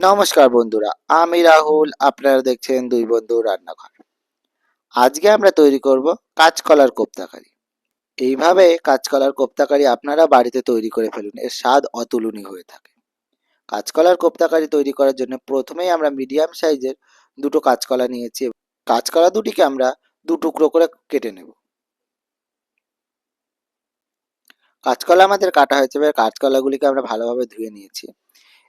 নমস্কার বন্ধুরা, আমি রাহুল, আপনারা দেখছেন দুই বন্ধু রান্নাঘর। আজকে আমরা তৈরি করব কাঁচকলার কোপ্তাকারি। এইভাবে কাঁচকলার কোপ্তাকারি আপনারা বাড়িতে তৈরি করে ফেলুন, এর স্বাদ অতুলনীয় হয়ে থাকে। কাঁচকলার কোপ্তাকারি তৈরি করার জন্য প্রথমেই আমরা মিডিয়াম সাইজের দুটো কাঁচকলা নিয়েছি কাঁচকলা দুটিকে আমরা দু টুকরো করে কেটে নেব। কাঁচকলা আমাদের কাটা হয়েছে, এবার কাঁচকলাগুলিকে আমরা ভালোভাবে ধুয়ে নিয়েছি।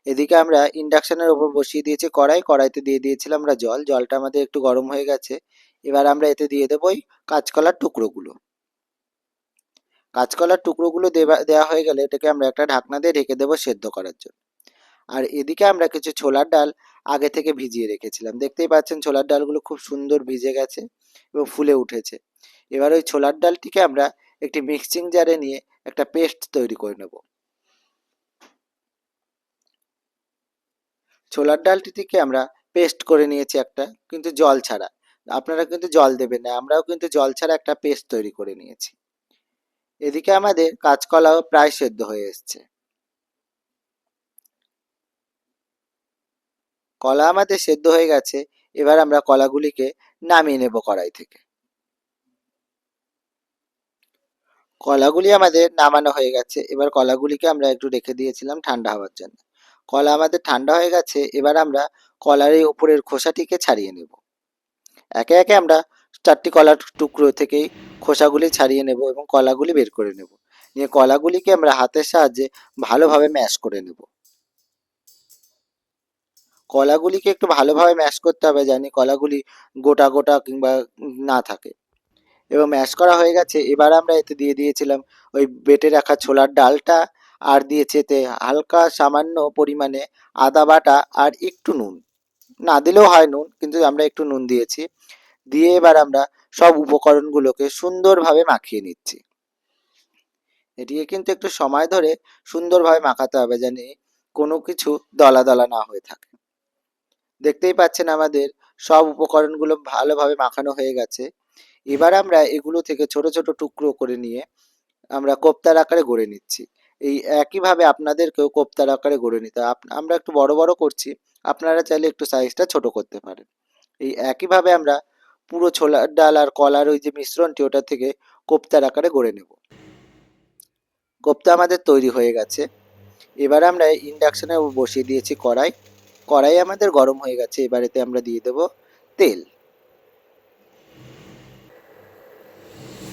এদিকে আমরা ইন্ডাকশনের ওপর বসিয়ে দিয়েছি, কড়াই, কড়াইতে দিয়ে দিয়েছিলাম আমরা জল, জলটা আমাদের একটু গরম হয়ে গেছে। এবার আমরা এতে দিয়ে দেবো ওই কাঁচকলার টুকরোগুলো। কাঁচকলার টুকরোগুলো দেওয়া দেওয়া হয়ে গেলে এটাকে আমরা একটা ঢাকনা দিয়ে ঢেকে দেবো সেদ্ধ করার জন্য। আর এদিকে আমরা কিছু ছোলার ডাল আগে থেকে ভিজিয়ে রেখেছিলাম। দেখতেই পাচ্ছেন ছোলার ডালগুলো খুব সুন্দর ভিজে গেছে এবং ফুলে উঠেছে। এবার ওই ছোলার ডালটিকে আমরা একটি মিক্সিং জারে নিয়ে একটা পেস্ট তৈরি করে নেব। ছোলার ডালটি থেকে আমরা পেস্ট করে নিয়েছি একটা, কিন্তু জল ছাড়া। আপনারা কিন্তু জল দেবেন না, আমরাও কিন্তু জল ছাড়া একটা পেস্ট তৈরি করে নিয়েছি। এদিকে আমাদের কাঁচকলাও প্রায় সেদ্ধ হয়ে এসছে। কলা আমাদের সেদ্ধ হয়ে গেছে, এবার আমরা কলাগুলিকে নামিয়ে নেব কড়াই থেকে। কলাগুলি আমাদের নামানো হয়ে গেছে, এবার কলাগুলিকে আমরা একটু রেখে দিয়েছিলাম ঠান্ডা হওয়ার জন্য। কলা আমাদের ঠান্ডা হয়ে গেছে, এবার আমরা কলার এই উপরের খোসাটিকে ছাড়িয়ে নেব। একে একে আমরা চারটি কলার টুকরো থেকেই খোসাগুলি ছাড়িয়ে নেব এবং কলাগুলি বের করে নেব। নিয়ে কলাগুলিকে আমরা হাতের সাহায্যে ভালোভাবে ম্যাশ করে নেব। কলাগুলিকে একটু ভালোভাবে ম্যাশ করতে হবে জানি কলাগুলি গোটা গোটা কিংবা না থাকে। এবং ম্যাশ করা হয়ে গেছে, এবার আমরা এতে দিয়ে দিয়েছিলাম ওই বেটে রাখা ছোলার ডালটা আর দিয়েছে এতে হালকা সামান্য পরিমাণে আদা বাটা আর একটু নুন। না দিলেও হয় নুন, কিন্তু আমরা একটু নুন দিয়েছি। দিয়ে এবার আমরা সব উপকরণগুলোকে সুন্দরভাবে মাখিয়ে নিচ্ছি। এটিকে কিন্তু একটু সময় ধরে সুন্দরভাবে মাখাতে হবে জানি কোনো কিছু দলা দলা না হয়ে থাকে। দেখতেই পাচ্ছেন আমাদের সব উপকরণগুলো ভালোভাবে মাখানো হয়ে গেছে। এবার আমরা এগুলো থেকে ছোট ছোট টুকরো করে নিয়ে আমরা কোপ্তার আকারে গড়ে নিচ্ছি। এই একইভাবে আপনাদেরকেও কোপ্তার আকারে গড়ে নিতে হবে আমরা একটু বড় বড় করছি, আপনারা চাইলে একটু সাইজটা ছোট করতে পারেন। এই একইভাবে আমরা পুরো ছোলার ডাল আর কলার ওই যে মিশ্রণটি ওটা থেকে কোপ্তার আকারে গড়ে নেব। কোপ্তা আমাদের তৈরি হয়ে গেছে। এবার আমরা ইন্ডাকশনে বসিয়ে দিয়েছি কড়াই। কড়াই আমাদের গরম হয়ে গেছে এবার এতে আমরা দিয়ে দেব তেল।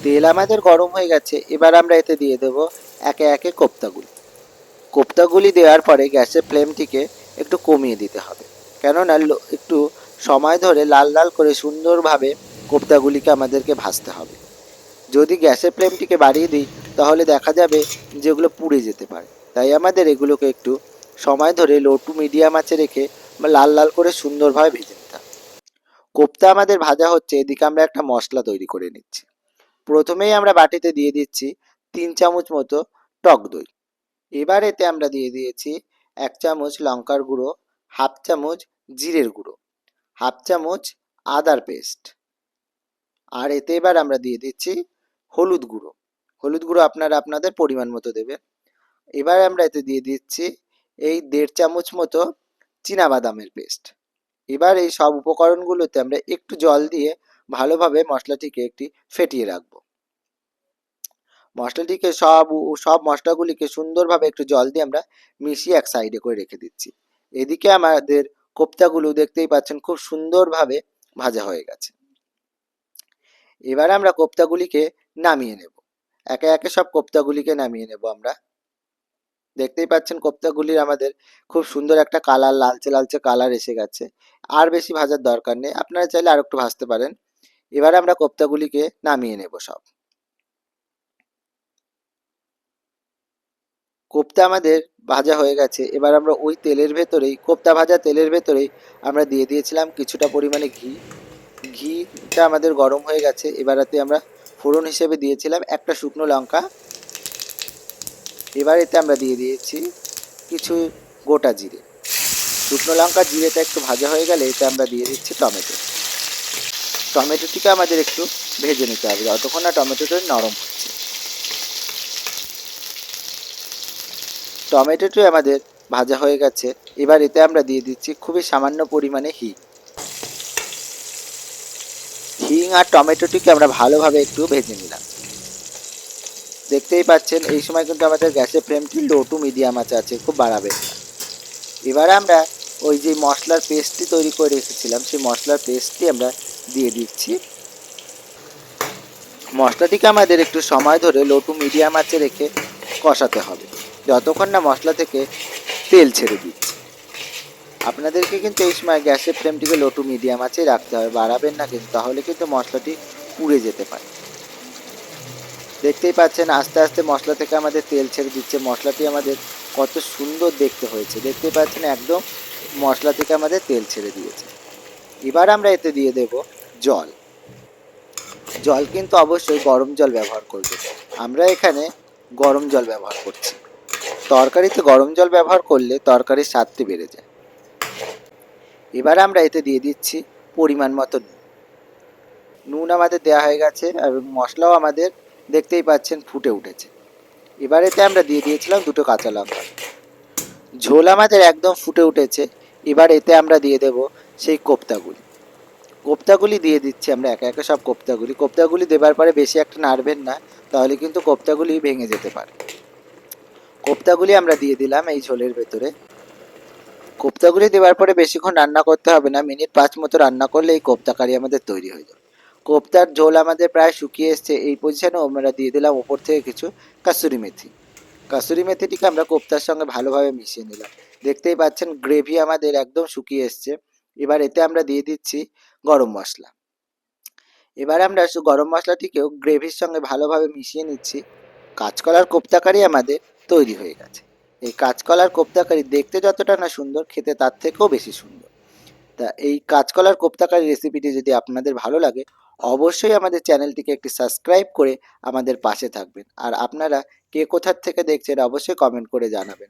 তেল আমাদের গরম হয়ে গেছে, এবার আমরা এতে দিয়ে দেব একে একে কোপ্তাগুলি। কোপ্তাগুলি দেওয়ার পরে গ্যাসের ফ্লেমটিকে একটু কমিয়ে দিতে হবে। কেননা একটু সময় ধরে লাল লাল করে সুন্দরভাবে কোপ্তাগুলিকে আমাদেরকে ভাজতে হবে। যদি গ্যাসের ফ্লেমটিকে বাড়িয়ে দিই, তাহলে দেখা যাবে যেগুলো পুড়ে যেতে পারে। তাই আমাদের এগুলোকে একটু সময় ধরে লো টু মিডিয়াম আঁচে রেখে লাল লাল করে সুন্দরভাবে ভেজে নিতে হবে। কোপ্তা আমাদের ভাজা হচ্ছে, এদিকে আমরা একটা মশলা তৈরি করে নিচ্ছি। প্রথমেই আমরা বাটিতে দিয়ে দিচ্ছি তিন চামচ মতো টক দই। এবার এতে আমরা দিয়ে দিয়েছি এক চামচ লঙ্কার গুঁড়ো, হাফ চামচ জিরের গুঁড়ো, হাফ চামচ আদার পেস্ট। আর এতে এবার আমরা দিয়ে দিচ্ছি হলুদ গুঁড়ো। হলুদ গুঁড়ো আপনারা আপনাদের পরিমাণ মতো দেবেন। এবার আমরা এতে দিয়ে দিচ্ছি এই দেড় চামচ মতো বাদামের পেস্ট। এবার এই সব উপকরণগুলোতে আমরা একটু জল দিয়ে ভালোভাবে মশলাটিকে একটি ফেটিয়ে রাখব। মশলাটিকে সব সব মশলাগুলিকে সুন্দরভাবে একটু জল দিয়ে আমরা মিশিয়ে এক সাইডে করে রেখে দিচ্ছি। এদিকে আমাদের কোপ্তাগুলো দেখতেই পাচ্ছেন খুব সুন্দরভাবে ভাজা হয়ে গেছে। এবার আমরা কোপ্তাগুলিকে নামিয়ে নেব। একে একে সব কোপ্তাগুলিকে নামিয়ে নেব আমরা। দেখতেই পাচ্ছেন কোপ্তাগুলির আমাদের খুব সুন্দর একটা কালার, লালচে লালচে কালার এসে গেছে। আর বেশি ভাজার দরকার নেই। আপনারা চাইলে আর একটু ভাজতে পারেন। এবার আমরা কোপ্তাগুলিকে নামিয়ে নেব সব। কোপ্তা আমাদের ভাজা হয়ে গেছে। এবার আমরা ওই তেলের ভেতরেই, কোপ্তা ভাজা তেলের ভেতরেই আমরা দিয়ে দিয়েছিলাম কিছুটা পরিমাণে ঘি। ঘিটা আমাদের গরম হয়ে গেছে। এবারেতে আমরা ফোড়ন হিসেবে দিয়েছিলাম একটা শুকনো লঙ্কা। এবার এতে আমরা দিয়ে দিয়েছি কিছু গোটা জিরে। শুকনো লঙ্কা জিরেটা একটু ভাজা হয়ে গেলে এতে আমরা দিয়ে দিচ্ছি টমেটো। টমেটোটিকে আমাদের একটু ভেজে নিতে হবে। যতক্ষণ না টমেটোটা নরম টমেটোটি আমাদের ভাজা হয়ে গেছে। এবার এতে আমরা দিয়ে দিচ্ছি খুবই সামান্য পরিমাণে হিং। হিং আর টমেটোটিকে আমরা ভালোভাবে একটু ভেজে নিলাম। দেখতেই পাচ্ছেন, এই সময় কিন্তু আমাদের গ্যাসের ফ্লেমটি লো টু মিডিয়াম আছে আছে, খুব বাড়াবে। এবার আমরা ওই যে মশলার পেস্টটি তৈরি করে রেখেছিলাম, সেই মশলার পেস্টটি আমরা দিয়ে দিচ্ছি। মশলাটিকে আমাদের একটু সময় ধরে লো টু মিডিয়াম আঁচে রেখে কষাতে হবে। যতক্ষণ না মশলা থেকে তেল ছেড়ে দিচ্ছে। আপনাদেরকে কিন্তু এই সময় গ্যাসের ফ্লেমটিকে লো টু মিডিয়াম আঁচেই রাখতে হবে, বাড়াবেন না কিন্তু, তাহলে কিন্তু মশলাটি পুড়ে যেতে পারে। দেখতেই পাচ্ছেন, আস্তে আস্তে মশলা থেকে আমাদের তেল ছেড়ে দিচ্ছে, মশলাটি আমাদের কত সুন্দর দেখতে হয়েছে। দেখতেই পাচ্ছেন, একদম মশলা থেকে আমাদের তেল ছেড়ে দিয়েছে। এবার আমরা এতে দিয়ে দেব জল। জল কিন্তু অবশ্যই গরম জল ব্যবহার করবে। আমরা এখানে গরম জল ব্যবহার করছি। তরকারিতে গরম জল ব্যবহার করলে তরকারির স্বাদটি বেড়ে যায়। এবার আমরা এতে দিয়ে দিচ্ছি পরিমাণ মতো নুন। আমাদের দেওয়া হয়ে গেছে আর মশলাও আমাদের দেখতেই পাচ্ছেন ফুটে উঠেছে। এবার এতে আমরা দিয়ে দিয়েছিলাম দুটো কাঁচা লঙ্কা। ঝোল আমাদের একদম ফুটে উঠেছে। এবার এতে আমরা দিয়ে দেব সেই কোপ্তাগুলি। কোপ্তাগুলি দিয়ে দিচ্ছি আমরা, একে একে সব কোপ্তাগুলি। কোপ্তাগুলি দেবার পরে বেশি একটা নাড়বেন না, তাহলে কিন্তু কোপ্তাগুলি ভেঙে যেতে পারে। কোপ্তাগুলি আমরা দিয়ে দিলাম এই ঝোলের ভেতরে। কোপ্তাগুলি দেওয়ার পরে বেশিক্ষণ রান্না করতে হবে না, মিনিট পাঁচ মতো রান্না করলে এই কোপ্তা কারি আমাদের তৈরি হয়ে যাবে। কোপ্তার ঝোল আমাদের প্রায় শুকিয়ে এসছে এই পজিশনে আমরা দিয়ে দিলাম ওপর থেকে কিছু কাসুরি মেথি। কাসুরি মেথিটিকে আমরা কোপ্তার সঙ্গে ভালোভাবে মিশিয়ে নিলাম। দেখতেই পাচ্ছেন, গ্রেভি আমাদের একদম শুকিয়ে এসছে। এবার এতে আমরা দিয়ে দিচ্ছি গরম মশলা। এবার আমরা গরম মশলাটিকেও গ্রেভির সঙ্গে ভালোভাবে মিশিয়ে নিচ্ছি। কাঁচকলার কোপ্তাকারি আমাদের তৈরি হয়ে গেছে। এই কাঁচকলার কোপ্তাকারি দেখতে যতটা না সুন্দর, খেতে তার থেকেও বেশি সুন্দর। তা এই কাঁচকলার কোপ্তাকারি রেসিপিটি যদি আপনাদের ভালো লাগে, অবশ্যই আমাদের চ্যানেলটিকে একটি সাবস্ক্রাইব করে আমাদের পাশে থাকবেন। আর আপনারা কে কোথার থেকে দেখছেন, অবশ্যই কমেন্ট করে জানাবেন।